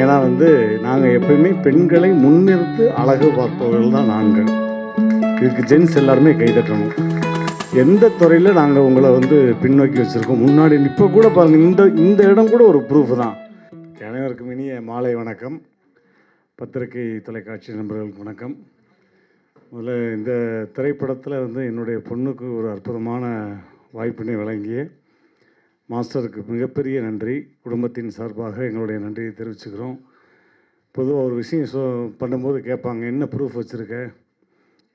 ஏன்னா வந்து நாங்கள் எப்பயுமே பெண்களை முன்னிறுத்து அழகு பார்ப்பவர்கள் தான் நாங்கள். இதுக்கு ஜென்ஸ் எல்லாருமே கைதட்டணும் எந்த துறையில் நாங்கள் உங்களை வந்து பின்னோக்கி வச்சுருக்கோம் முன்னாடி இப்போ கூட பாருங்கள் இந்த இந்த இடம் கூட ஒரு ப்ரூஃப் தான். அனைவருக்கும் இனிய மாலை வணக்கம். பத்திரிகை தொலைக்காட்சி நண்பர்களுக்கு வணக்கம். முதல்ல இந்த திரைப்படத்தில் வந்து என்னுடைய பொண்ணுக்கு ஒரு அற்புதமான வாய்ப்பினை வழங்கிய மாஸ்டருக்கு மிகப்பெரிய நன்றி. குடும்பத்தின் சார்பாக எங்களுடைய நன்றியை தெரிவிச்சுக்கிறோம். பொதுவாக ஒரு விஷயம் சொ பண்ணும்போது கேட்பாங்க என்ன ப்ரூஃப் வச்சுருக்க?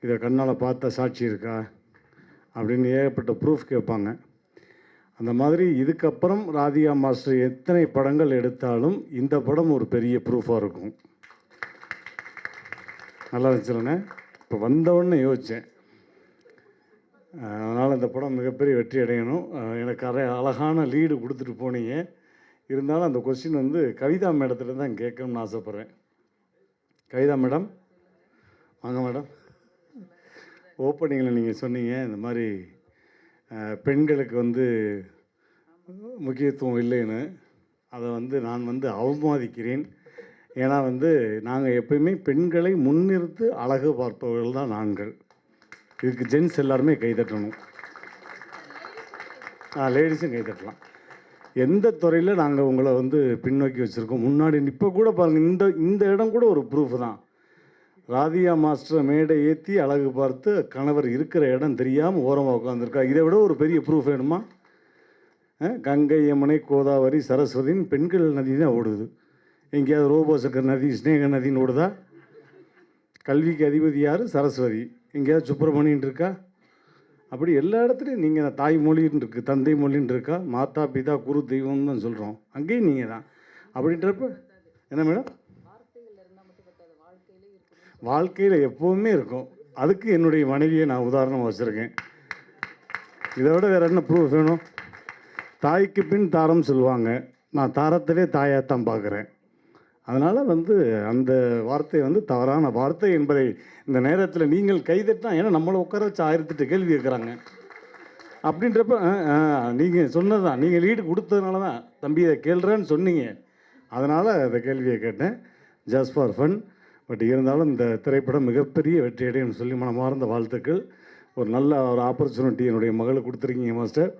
இதை கண்ணால் பார்த்தா சாட்சி இருக்கா? அப்படின்னு ஏகப்பட்ட ப்ரூஃப் கேட்பாங்க. அந்த மாதிரி இதுக்கப்புறம் ராதிகா மாஸ்டர் எத்தனை படங்கள் எடுத்தாலும் இந்த படம் ஒரு பெரிய ப்ரூஃபாக இருக்கும். நல்லா இருந்துச்சுல்லண்ணே இப்போ வந்தவொடனே யோசித்தேன் அதனால் இந்த படம் மிகப்பெரிய வெற்றி அடையணும். எனக்கு அரை அழகான லீடு கொடுத்துட்டு போனீங்க. இருந்தாலும் அந்த கொஸ்டின் வந்து கவிதா மேடத்தில் தான் கேட்கணும்னு ஆசைப்பட்றேன். கவிதா மேடம்? வாங்க மேடம். ஓப்பனிங்கில் நீங்கள் சொன்னீங்க இந்த மாதிரி பெண்களுக்கு வந்து முக்கியத்துவம் இல்லைன்னு. அதை வந்து நான் வந்து அவமதிக்கிறேன் ஏன்னா வந்து நாங்கள் எப்பயுமே பெண்களை முன்னிறுத்து அழகு பார்ப்பவர்கள் தான் நாங்கள். இதுக்கு ஜென்ஸ் எல்லாருமே கைதட்டணும் ஆ லேடிஸும் கைதட்டலாம் எந்த துறையில் நாங்கள் உங்களை வந்து பின்னோக்கி வச்சுருக்கோம்? முன்னாடி இப்போ கூட பாருங்கள் இந்த இந்த இடம் கூட ஒரு ப்ரூஃப் தான். ராதியா மாஸ்டர் மேடை ஏற்றி அழகு பார்த்து கணவர் இருக்கிற இடம் தெரியாமல் ஓரமாக உட்காந்துருக்கா இதை விட ஒரு பெரிய ப்ரூஃப் வேணுமா? கங்கை யமுனை கோதாவரி சரஸ்வதின்னு பெண்கள் நதி தான் ஓடுது. எங்கேயாவது ரோபோசக்கர் நதி ஸ்னேக நதின்னு ஓடுதா? கல்விக்கு அதிபதி யார்? சரஸ்வதி. எங்கேயாவது சுப்பிரமணியன் இருக்கா? அப்படி எல்லா இடத்துலையும் நீங்கள் தாய்மொழின்னு இருக்கு தந்தை மொழின்னு இருக்கா? மாதா பிதா குரு தெய்வம்னு தான் சொல்கிறோம் அங்கேயும் நீங்கள் தான். அப்படின்றப்ப என்ன மேடம்? வாழ்க்கையில் எப்போவுமே இருக்கும். அதுக்கு என்னுடைய மனைவியை நான் உதாரணமாக வச்சுருக்கேன். இதை விட வேறு என்ன ப்ரூஃப் வேணும்? தாய்க்கு பின் தாரம் சொல்லுவாங்க. நான் தாரத்திலே தான் பார்க்குறேன். அதனால் வந்து அந்த வார்த்தை வந்து தவறான வார்த்தை என்பதை இந்த நேரத்தில் நீங்கள் கைதட்டினா ஏன்னா நம்மளை உட்கார வச்சு ஆயிரத்தெட்டு கேள்வி கேட்குறாங்க அப்படின்றப்ப நீங்கள் சொன்னது தான் நீங்கள் லீடு கொடுத்ததுனால தான் தம்பி இதை கேள்றேன்னு சொன்னீங்க. அதனால் அந்த கேள்வியை கேட்டேன். ஜஸ்ட் ஃபார் ஃபன் பட் இருந்தாலும் இந்த திரைப்படம் மிகப்பெரிய வெற்றி அடையும் சொல்லி மனமார்ந்த வாழ்த்துக்கள். ஒரு நல்ல ஒரு ஆப்பர்ச்சுனிட்டி என்னுடைய மகளுக்கு கொடுத்துருக்கீங்க மாஸ்டர்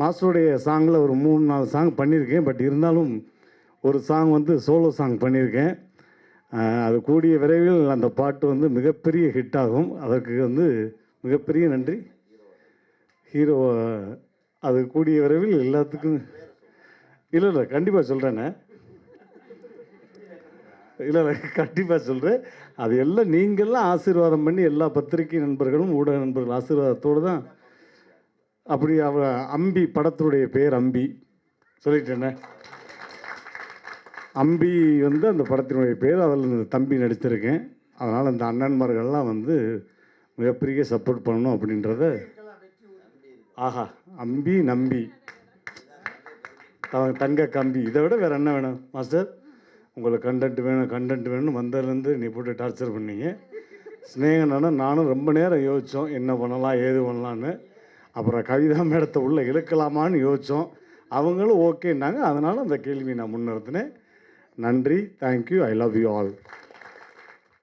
மாஸ்டருடைய சாங்கில் ஒரு மூணு நாலு சாங் பண்ணியிருக்கேன். பட் இருந்தாலும் ஒரு சாங் வந்து சோலோ சாங் பண்ணியிருக்கேன். அது கூடிய விரைவில் அந்த பாட்டு வந்து மிகப்பெரிய ஹிட் ஆகும். அதற்கு வந்து மிகப்பெரிய நன்றி. ஹீரோ அது கூடிய விரைவில் எல்லாத்துக்கும் இல்லை இல்லை கண்டிப்பாக சொல்கிறேண்ணே இல்லை இல்லை கண்டிப்பாக சொல்கிறேன் அது எல்லாம் நீங்கள்லாம் ஆசீர்வாதம் பண்ணி எல்லா பத்திரிகை நண்பர்களும் ஊடக நண்பர்கள் ஆசீர்வாதத்தோடு தான் அப்படி அவ அம்பி படத்துடைய பேர் அம்பி. சொல்லிட்டேண்ணே அம்பி வந்து அந்த படத்தினுடைய பேர் அதில் இந்த தம்பி நடிச்சிருக்கேன். அதனால் இந்த அண்ணன்மார்கள்லாம் வந்து மிகப்பெரிய சப்போர்ட் பண்ணணும் அப்படின்றத ஆஹா அம்பி நம்பி. த- தங்க கம்பி. இதை விட வேறு என்ன வேணும் மாஸ்டர்? உங்களுக்கு கண்டென்ட் வேணும் கண்டென்ட் வேணும்னு வந்ததுலேருந்து நீ போட்டு டார்ச்சர் பண்ணீங்க. ஸ்னேகனான நானும் ரொம்ப நேரம் யோசித்தோம் என்ன பண்ணலாம் ஏது பண்ணலான்னு அப்புறம் கவிதா மேடத்தை உள்ளே இழுக்கலாமான்னு யோசித்தோம் அவங்களும் ஓகேன்னாங்க அதனால் அந்த கேள்வியை நான் முன்னிறுத்தினேன். நன்றி thank you I love you all